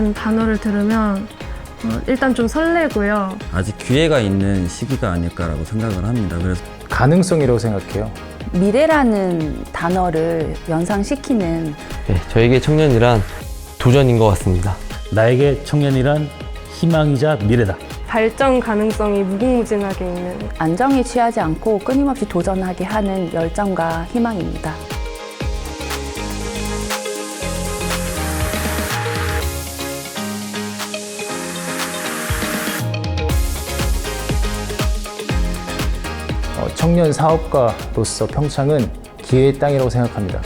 청년이라는 단어를 들으면 어, 일단 좀 설레고요. 아직 기회가 있는 시기가 아닐까라고 생각을 합니다. 그래서 가능성이라고 생각해요. 미래라는 단어를 연상시키는 네, 저에게 청년이란 도전인 것 같습니다. 나에게 청년이란 희망이자 미래다. 발전 가능성이 무궁무진하게 있는 안정에 취하지 않고 끊임없이 도전하게 하는 열정과 희망입니다. 청년 사업가로서 평창은 기회의 땅이라고 생각합니다.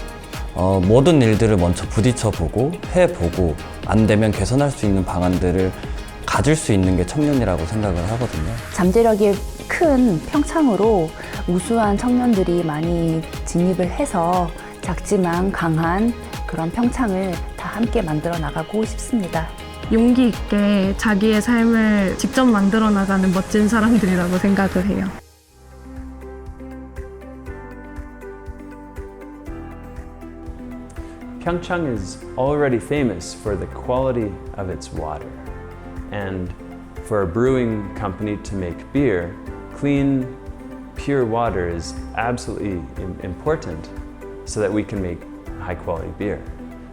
어, 모든 일들을 먼저 부딪혀보고 해보고 안 되면 개선할 수 있는 방안들을 가질 수 있는 게 청년이라고 생각을 하거든요. 잠재력이 큰 평창으로 우수한 청년들이 많이 진입을 해서 작지만 강한 그런 평창을 다 함께 만들어 나가고 싶습니다. 용기 있게 자기의 삶을 직접 만들어 나가는 멋진 사람들이라고 생각을 해요. Pyeongchang is already famous for the quality of its water. And for a brewing company to make beer, clean, pure water is absolutely important so that we can make high quality beer.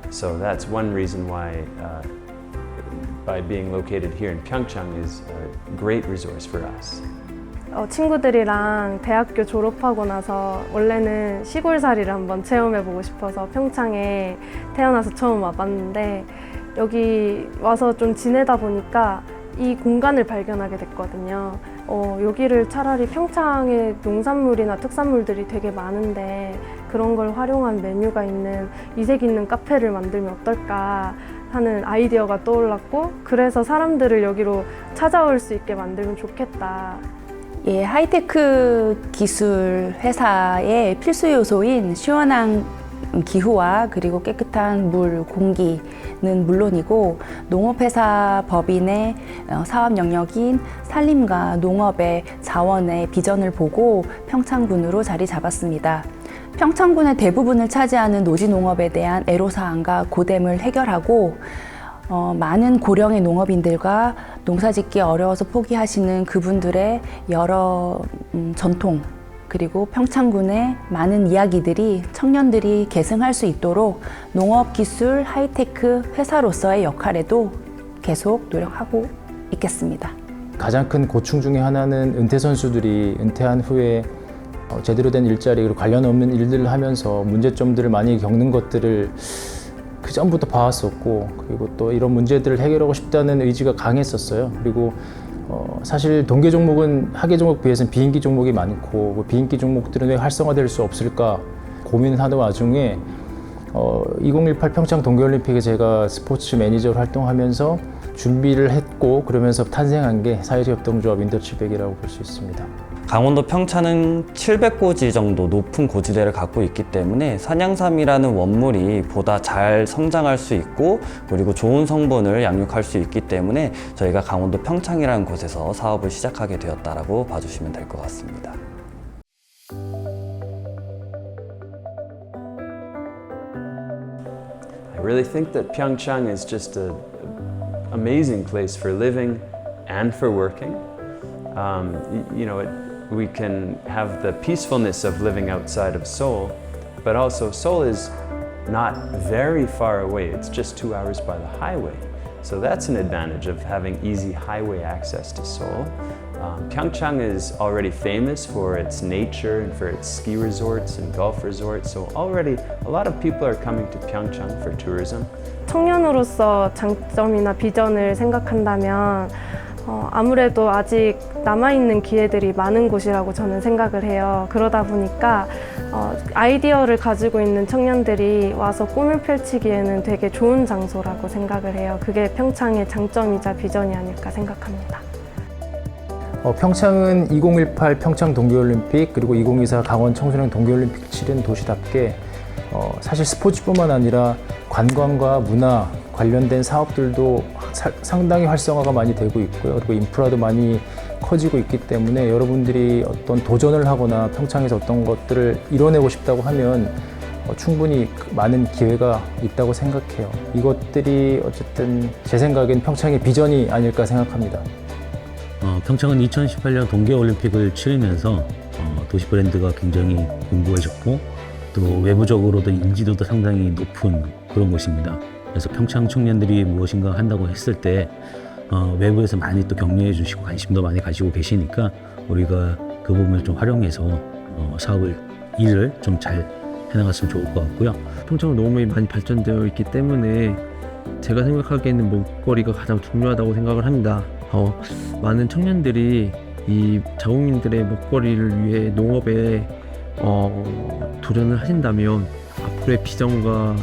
So that's one reason why, uh, by being located here in Pyeongchang, is a great resource for us. 어, 친구들이랑 대학교 졸업하고 나서 원래는 시골살이를 한번 체험해보고 싶어서 평창에 태어나서 처음 와봤는데 여기 와서 좀 지내다 보니까 이 공간을 발견하게 됐거든요. 어, 여기를 차라리 평창에 농산물이나 특산물들이 되게 많은데 그런 걸 활용한 메뉴가 있는 이색 있는 카페를 만들면 어떨까 하는 아이디어가 떠올랐고 그래서 사람들을 여기로 찾아올 수 있게 만들면 좋겠다. 예, 하이테크 기술 회사의 필수 요소인 시원한 기후와 그리고 깨끗한 물, 공기는 물론이고 농업회사 법인의 어, 사업 영역인 산림과 농업의 자원의 비전을 보고 평창군으로 자리 잡았습니다. 평창군의 대부분을 차지하는 노지농업에 대한 애로사항과 고됨을 해결하고 어, 많은 고령의 농업인들과 농사짓기 어려워서 포기하시는 그분들의 여러 음, 전통 그리고 평창군의 많은 이야기들이 청년들이 계승할 수 있도록 농업기술 하이테크 회사로서의 역할에도 계속 노력하고 있겠습니다. 가장 큰 고충 중에 하나는 은퇴 선수들이 은퇴한 후에 어, 제대로 된 일자리 그리고 관련 없는 일들을 하면서 문제점들을 많이 겪는 것들을 그 전부터 봐왔었고 그리고 또 이런 문제들을 해결하고 싶다는 의지가 강했었어요. 그리고 어, 사실 동계 종목은 하계 종목 비해서는 비인기 종목이 많고 그 비인기 종목들은 왜 활성화될 수 없을까 고민하는 와중에 어, 2018 평창 동계올림픽에 제가 스포츠 매니저로 활동하면서 준비를 했고 그러면서 탄생한 게 사회협동조합 인더치백이라고 볼 수 있습니다. 강원도 평창은 700고지 정도 높은 고지대를 갖고 있기 때문에 산양삼이라는 원물이 보다 잘 성장할 수 있고 그리고 좋은 성분을 양육할 수 있기 때문에 저희가 강원도 평창이라는 곳에서 사업을 시작하게 되었다라고 봐주시면 될 것 같습니다. I really think that Pyeongchang is just an amazing place for living and for working. Um, you know, it, we can have the peacefulness of living outside of Seoul, but also Seoul is not very far away. It's just two hours by the highway. So that's an advantage of having easy highway access to Seoul. Um, Pyeongchang is already famous for its nature and for its ski resorts and golf resorts. So already a lot of people are coming to Pyeongchang for tourism. 청년으로서 장점이나 비전을 생각한다면 어, 아무래도 아직 남아있는 기회들이 많은 곳이라고 저는 생각을 해요. 그러다 보니까 어, 아이디어를 가지고 있는 청년들이 와서 꿈을 펼치기에는 되게 좋은 장소라고 생각을 해요. 그게 평창의 장점이자 비전이 아닐까 생각합니다. 어, 평창은 2018 평창 동계올림픽 그리고 2024 강원 청소년 동계올림픽 치른 도시답게 어, 사실 스포츠뿐만 아니라 관광과 문화 관련된 사업들도 사- 상당히 활성화가 많이 되고 있고요. 그리고 인프라도 많이 커지고 있기 때문에 여러분들이 어떤 도전을 하거나 평창에서 어떤 것들을 이뤄내고 싶다고 하면 어, 충분히 그 많은 기회가 있다고 생각해요. 이것들이 어쨌든 제 생각엔 평창의 비전이 아닐까 생각합니다. 어, 평창은 2018년 동계올림픽을 치르면서 어, 도시 브랜드가 굉장히 공고해졌고 또 외부적으로도 인지도도 상당히 높은 그런 곳입니다. 그래서 평창 청년들이 무엇인가 한다고 했을 때 어, 외부에서 많이 또 격려해 주시고 관심도 많이 가지고 계시니까 우리가 그 부분을 좀 활용해서 어, 사업을 일을 좀 잘 해나갔으면 좋을 것 같고요. 평창은 너무 많이 발전되어 있기 때문에 제가 생각하기에는 먹거리가 가장 중요하다고 생각을 합니다. 어, 많은 청년들이 이 자국민들의 먹거리를 위해 농업에 어, 도전을 하신다면 앞으로의 비전과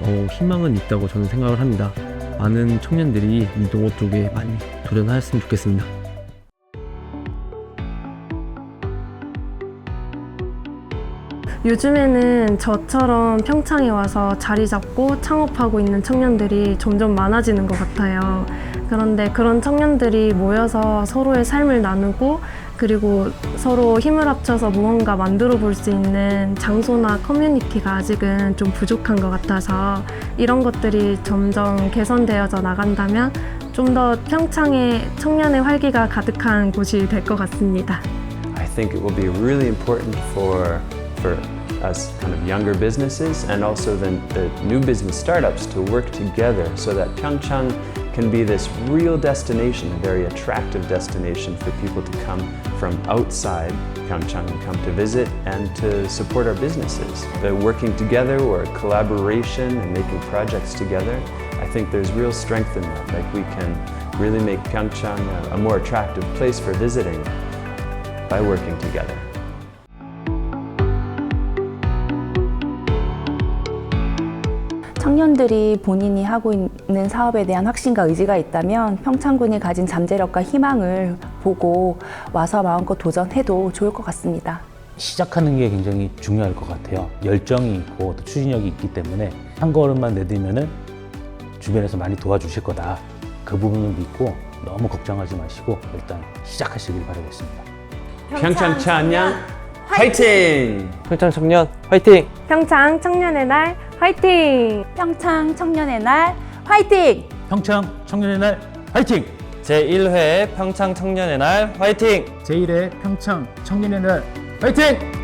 어, 희망은 있다고 저는 생각을 합니다. 많은 청년들이 이 농업 쪽에 많이 도전하였으면 좋겠습니다. 요즘에는 저처럼 평창에 와서 자리 잡고 창업하고 있는 청년들이 점점 많아지는 것 같아요. 그런데 그런 청년들이 모여서 서로의 삶을 나누고 그리고 서로 힘을 합쳐서 무언가 만들어 볼 수 있는 장소나 커뮤니티가 아직은 좀 부족한 것 같아서 이런 것들이 점점 개선되어져 나간다면 좀 더 평창의 청년의 활기가 가득한 곳이 될 것 같습니다. I think it will be really important for for us kind of younger businesses and also the, the new business startups to work together so that Pyeongchang can be this real destination, a very attractive destination for people to come from outside Pyeongchang and come to visit and to support our businesses. The working together or collaboration and making projects together, I think there's real strength in that. Like we can really make Pyeongchang a, a more attractive place for visiting by working together. 청년들이 본인이 하고 있는 사업에 대한 확신과 의지가 있다면 평창군이 가진 잠재력과 희망을 보고 와서 마음껏 도전해도 좋을 것 같습니다. 시작하는 게 굉장히 중요할 것 같아요. 열정이 있고 또 추진력이 있기 때문에 한 걸음만 내딛으면은 주변에서 많이 도와주실 거다. 그 부분을 믿고 너무 걱정하지 마시고 일단 시작하시길 바라겠습니다. 평창 찬양 화이팅! 평창 청년 화이팅! 평창 청년의 날 화이팅! 평창 청년의 날 화이팅! 평창 청년의 날 화이팅! 제1회 평창 청년의 날 화이팅! 제1회 평창 청년의 날 화이팅!